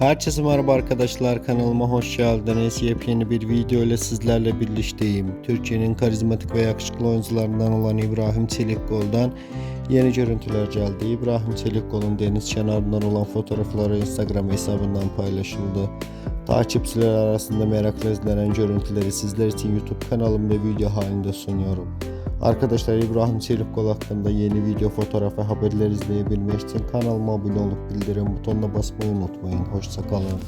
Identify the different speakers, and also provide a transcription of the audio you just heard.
Speaker 1: Herkese merhaba arkadaşlar kanalıma hoş geldiniz. Yepyeni bir video ile sizlerle birlikteyim. Türkiye'nin karizmatik ve yakışıklı oyuncularından olan İbrahim Çelikkol'dan yeni görüntüler geldi. İbrahim Çelikkol'un deniz kenarından olan fotoğrafları Instagram hesabından paylaşıldı. Takipçiler arasında merakla izlenen görüntüleri sizler için YouTube kanalımda video halinde sunuyorum. Arkadaşlar İbrahim Çelikkol hakkında yeni video, fotoğraf ve haberler izleyebilmek için kanalıma abone olup bildirim butonuna basmayı unutmayın. Hoşçakalın.